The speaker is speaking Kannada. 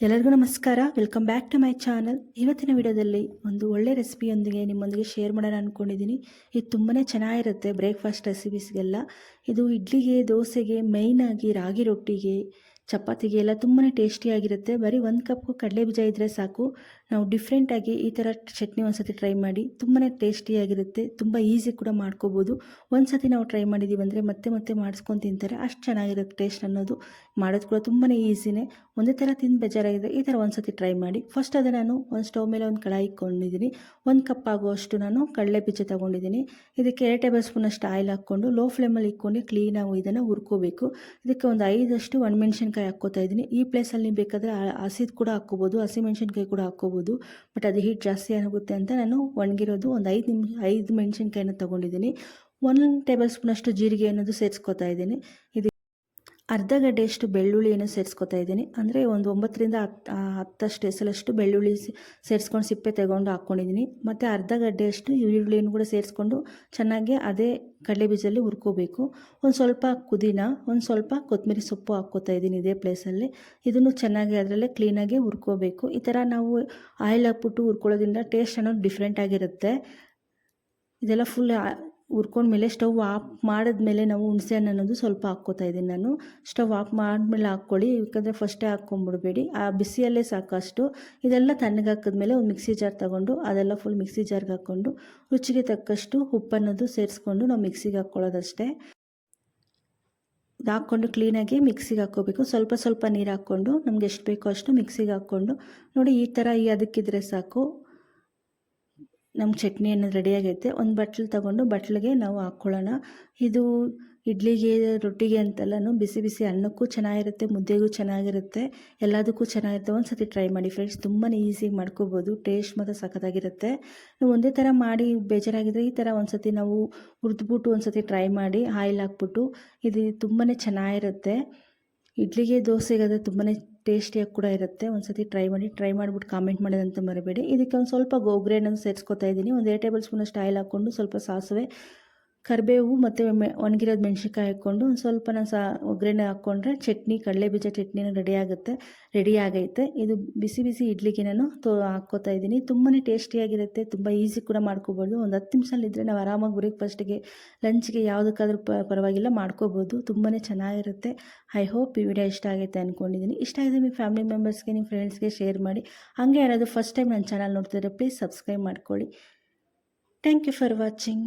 ಎಲ್ಲರಿಗೂ ನಮಸ್ಕಾರ. Welcome back to my channel ಇವತ್ತಿನ ವಿಡಿಯೋದಲ್ಲಿ ಒಂದು ಒಳ್ಳೆ ರೆಸಿಪಿಯೊಂದಿಗೆ ನಿಮ್ಮೊಂದಿಗೆ ಶೇರ್ ಮಾಡೋಣ ಅಂದ್ಕೊಂಡಿದ್ದೀನಿ ಇದು ತುಂಬಾ ಚೆನ್ನಾಗಿರುತ್ತೆ ಬ್ರೇಕ್ಫಾಸ್ಟ್ ರೆಸಿಪೀಸ್ಗೆಲ್ಲ ಇದು ಇಡ್ಲಿಗೆ, ದೋಸೆಗೆ ಮೈನಾಗಿ ರಾಗಿ ರೊಟ್ಟಿಗೆ ಚಪಾತಿಗೆ ಎಲ್ಲ ತುಂಬಾ ಟೇಸ್ಟಿಯಾಗಿರುತ್ತೆ ಬರೀ ಒಂದು ಕಪ್ ಕಡಲೆ ಬೀಜ ಇದ್ದರೆ ಸಾಕು. ನಾವು ಡಿಫ್ರೆಂಟಾಗಿ ಈ ಥರ ಚಟ್ನಿ ಒಂದು ಸತಿ ಟ್ರೈ ಮಾಡಿ ತುಂಬಾ ಟೇಸ್ಟಿಯಾಗಿರುತ್ತೆ ತುಂಬ ಈಸಿ ಕೂಡ ಮಾಡ್ಕೋಬೋದು. ಒಂದು ಸತಿ ನಾವು ಟ್ರೈ ಮಾಡಿದ್ದೀವಿ ಅಂದರೆ ಮತ್ತೆ ಮತ್ತೆ ಮಾಡಿಸ್ಕೊಂಡು ತಿಂತಾರೆ. ಅಷ್ಟು ಚೆನ್ನಾಗಿರುತ್ತೆ ಟೇಸ್ಟ್ ಅನ್ನೋದು. ಮಾಡೋದು ಕೂಡ ತುಂಬಾ ಈಸಿನೇ ಒಂದೇ ಥರ ತಿಂದು ಬೇಜಾರಾಗಿದೆ, ಈ ಥರ ಒಂದು ಸತಿ ಟ್ರೈ ಮಾಡಿ. ಫಸ್ಟ್ ಅದನ್ನು ನಾನು ಒಂದು ಸ್ಟವ್ ಮೇಲೆ ಒಂದು ಕಡಾಯಿ ಇಟ್ಕೊಂಡಿದ್ದೀನಿ. ಒಂದು ಕಪ್ ಆಗುವಷ್ಟು ನಾನು ಕಡಲೆ ಬೀಜ ತೊಗೊಂಡಿದ್ದೀನಿ. ಇದಕ್ಕೆ ಎರಡು ಟೇಬಲ್ ಸ್ಪೂನಷ್ಟು ಆಯಿಲ್ ಹಾಕ್ಕೊಂಡು ಲೋ ಫ್ಲೇಮಲ್ಲಿ ಇಟ್ಕೊಂಡು ಕ್ಲೀನಾಗಿ ಇದನ್ನು ಹುರ್ಕೋಬೇಕು. ಇದಕ್ಕೆ ಒಂದು ಐದಷ್ಟು ಒಣಮೆಣ್ಸಿನ್ಕಾಯಿ ಹಾಕ್ಕೋತಾ ಇದ್ದೀನಿ. ಈ ಪ್ಲೇಸಲ್ಲಿ ನೀವು ಬೇಕಾದರೆ ಹಸಿದು ಕೂಡ ಹಾಕ್ಕೋಬೋದು ಹಸಿಮೆಣ್ಸಿನ್ಕಾಯಿ ಕೂಡ ಹಾಕ್ಕೋಬೋದು ಬಟ್ ಅದು ಹೀಟ್ ಜಾಸ್ತಿ ಆಗುತ್ತೆ ಅಂತ ನಾನು ಒಣಗಿರೋದು ಒಂದು ಐದು ನಿಮಿಷ ಐದು ಮೆಣಸಿನ್ಕಾಯಿನ ತೊಗೊಂಡಿದ್ದೀನಿ. ಒಂದು ಟೇಬಲ್ ಸ್ಪೂನಷ್ಟು ಜೀರಿಗೆ ಅನ್ನೋದು ಸೇರಿಸ್ಕೊತಾ ಇದ್ದೀನಿ. ಇದು ಅರ್ಧ ಗಡ್ಡೆಯಷ್ಟು ಬೆಳ್ಳುಳ್ಳಿಯನ್ನು ಸೇರಿಸ್ಕೊತಾ ಇದ್ದೀನಿ. ಅಂದರೆ ಒಂದು ಒಂಬತ್ತರಿಂದ ಹತ್ತು ಹತ್ತಷ್ಟು ಎಸಲಷ್ಟು ಬೆಳ್ಳುಳ್ಳಿ ಸೇರಿಸ್ಕೊಂಡು ಸಿಪ್ಪೆ ತಗೊಂಡು ಹಾಕ್ಕೊಂಡಿದ್ದೀನಿ. ಮತ್ತು ಅರ್ಧ ಗಡ್ಡೆಯಷ್ಟು ಈರುಳ್ಳಿಯನ್ನು ಕೂಡ ಸೇರಿಸ್ಕೊಂಡು ಚೆನ್ನಾಗಿ ಅದೇ ಕಡಲೆ ಬೀಜಲ್ಲಿ ಹುರ್ಕೋಬೇಕು. ಒಂದು ಸ್ವಲ್ಪ ಕುದಿನ ಒಂದು ಸ್ವಲ್ಪ ಕೊತ್ತಂಬರಿ ಸೊಪ್ಪು ಹಾಕ್ಕೋತಾ ಇದ್ದೀನಿ ಇದೇ ಪ್ಲೇಸಲ್ಲಿ. ಇದನ್ನು ಚೆನ್ನಾಗಿ ಅದರಲ್ಲೇ ಕ್ಲೀನಾಗಿ ಹುರ್ಕೋಬೇಕು. ಈ ಥರ ನಾವು ಆಯಿಲ್ ಹಾಕ್ಬಿಟ್ಟು ಹುರ್ಕೊಳ್ಳೋದ್ರಿಂದ ಟೇಸ್ಟ್ ಅನ್ನೋದು ಡಿಫ್ರೆಂಟಾಗಿರುತ್ತೆ ಇದೆಲ್ಲ ಫುಲ್ ಹುರ್ಕೊಂಡ್ಮೇಲೆ ಸ್ಟವ್ ಆಫ್ ಮಾಡಿದ್ಮೇಲೆ ನಾವು ಹುಣಸೆ ಹಣ್ಣು ಅನ್ನೋದು ಸ್ವಲ್ಪ ಹಾಕ್ಕೋತಾ ಇದ್ದೀನಿ ನಾನು. ಸ್ಟವ್ ಆಫ್ ಮಾಡಿದ್ಮೇಲೆ ಹಾಕ್ಕೊಳ್ಳಿ, ಯಾಕಂದರೆ ಫಸ್ಟೇ ಹಾಕ್ಕೊಂಬಿಡ್ಬೇಡಿ. ಆ ಬಿಸಿಯಲ್ಲೇ ಸಾಕಷ್ಟು. ಇದೆಲ್ಲ ತಣ್ಣಗೆ ಹಾಕಿದ್ಮೇಲೆ ಒಂದು ಮಿಕ್ಸಿ ಜಾರ್ ತಗೊಂಡು, ಅದೆಲ್ಲ ಫುಲ್ ಮಿಕ್ಸಿ ಜಾರ್ಗೆ ಹಾಕ್ಕೊಂಡು, ರುಚಿಗೆ ತಕ್ಕಷ್ಟು ಉಪ್ಪನ್ನೋದು ಸೇರಿಸ್ಕೊಂಡು ನಾವು ಮಿಕ್ಸಿಗೆ ಹಾಕ್ಕೊಳ್ಳೋದಷ್ಟೇ. ಹಾಕ್ಕೊಂಡು ಕ್ಲೀನಾಗಿ ಮಿಕ್ಸಿಗೆ ಹಾಕ್ಕೋಬೇಕು. ಸ್ವಲ್ಪ ಸ್ವಲ್ಪ ನೀರು ಹಾಕ್ಕೊಂಡು, ನಮ್ಗೆ ಎಷ್ಟು ಬೇಕೋ ಅಷ್ಟು ಮಿಕ್ಸಿಗೆ ಹಾಕ್ಕೊಂಡು, ನೋಡಿ ಈ ಥರ ಈ ಅದಕ್ಕಿದ್ರೆ ಸಾಕು. ನಮ್ಮ ಚಟ್ನಿ ಅನ್ನೋದು ರೆಡಿಯಾಗೈತೆ ಒಂದು ಬಟ್ಲು ತಗೊಂಡು ಬಟ್ಲಿಗೆ ನಾವು ಹಾಕ್ಕೊಳ್ಳೋಣ ಇದು ಇಡ್ಲಿಗೆ, ರೊಟ್ಟಿಗೆ ಅಂತೆಲ್ಲನೂ ಬಿಸಿ ಬಿಸಿ ಅನ್ನಕ್ಕೂ ಚೆನ್ನಾಗಿರುತ್ತೆ, ಮುದ್ದೆಗೂ ಚೆನ್ನಾಗಿರುತ್ತೆ, ಎಲ್ಲದಕ್ಕೂ ಚೆನ್ನಾಗಿರುತ್ತೆ. ಒಂದು ಸತಿ ಟ್ರೈ ಮಾಡಿ ಫ್ರೆಂಡ್ಸ್ ತುಂಬಾ ಈಸಿಯಾಗಿ ಮಾಡ್ಕೋಬೋದು. ಟೇಸ್ಟ್ ಮಾತ್ರ ಸಖತ್ತಾಗಿರುತ್ತೆ. ನೀವು ಒಂದೇ ಥರ ಮಾಡಿ ಬೇಜಾರಾಗಿದ್ರೆ ಈ ಥರ ಒಂದು ಸತಿ ನಾವು ಹುರಿದ್ಬಿಟ್ಟು ಒಂದು ಸತಿ ಟ್ರೈ ಮಾಡಿ ಆಯಿಲ್ ಹಾಕ್ಬಿಟ್ಟು, ಇದು ತುಂಬಾ ಚೆನ್ನಾಗಿರುತ್ತೆ. ಇಡ್ಲಿಗೆ ದೋಸೆಗೆ ತುಂಬಾ ಟೇಸ್ಟಿಯಾಗಿ ಕೂಡ ಇರುತ್ತೆ. ಒಂದು ಸತಿ ಟ್ರೈ ಮಾಡಿ ಟ್ರೈ ಮಾಡಿಬಿಟ್ಟು ಕಾಮೆಂಟ್ ಮಾಡೋದಂತ ಮರಬೇಡಿ. ಇದಕ್ಕೆ ಒಂದು ಸ್ವಲ್ಪ ಗೊಗ್ರೆಯನ್ನು ಸೇರಿಸ್ಕೊತಾ ಇದ್ದೀನಿ. ಒಂದು ಎರಡು ಟೇಬಲ್ ಸ್ಪೂನಷ್ಟು ಆಯಿಲ್ ಹಾಕ್ಕೊಂಡು ಸ್ವಲ್ಪ ಸಾಸಿವೆ ಕರಿಬೇವು ಮತ್ತು ಮೆ ಒಣಗಿರೋದು ಮೆಣಸಿನ್ಕಾಯಿ ಹಾಕ್ಕೊಂಡು ಒಂದು ಸ್ವಲ್ಪ ನಾನು ಸಹ ಒಗ್ಗರಣೆ ಹಾಕ್ಕೊಂಡ್ರೆ ಚಟ್ನಿ, ಕಡಲೆ ಬೀಜ ಚಟ್ನಿನೂ ರೆಡಿ ಆಗುತ್ತೆ ರೆಡಿ ಆಗೈತೆ. ಇದು ಬಿಸಿ ಬಿಸಿ ಇಡ್ಲಿಗೆ ನಾನು ತೋ ಹಾಕ್ಕೋತಾ ಇದ್ದೀನಿ. ತುಂಬಾ ಟೇಸ್ಟಿಯಾಗಿರುತ್ತೆ ತುಂಬ ಈಸಿ ಕೂಡ ಮಾಡ್ಕೋಬೋದು. ಒಂದು ಹತ್ತು ನಿಮಿಷದಲ್ಲಿದ್ದರೆ ನಾವು ಆರಾಮಾಗಿ ಬ್ರೇಕ್ಫಾಸ್ಟಿಗೆ ಲಂಚ್ಗೆ ಯಾವುದಕ್ಕಾದ್ರೂ ಪರವಾಗಿಲ್ಲ ಮಾಡ್ಕೋಬೋದು. ತುಂಬಾ ಚೆನ್ನಾಗಿರುತ್ತೆ. ಐ ಹೋಪ್ ಈ ವಿಡಿಯೋ ಇಷ್ಟ ಆಗೈತೆ ಅಂದ್ಕೊಂಡಿದ್ದೀನಿ ಇಷ್ಟ ಆಗಿದೆ ನಿಮ್ಮ ಫ್ಯಾಮಿಲಿ ಮೆಂಬರ್ಸ್ಗೆ ನಿಮ್ಮ ಫ್ರೆಂಡ್ಸ್ಗೆ ಶೇರ್ ಮಾಡಿ. ಹಾಗೆ ಯಾರಾದರೂ ಫಸ್ಟ್ ಟೈಮ್ ನನ್ನ ಚಾನಲ್ ನೋಡ್ತಿದ್ರೆ ಪ್ಲೀಸ್ ಸಬ್ಸ್ಕ್ರೈಬ್ ಮಾಡ್ಕೊಳ್ಳಿ. Thank you for watching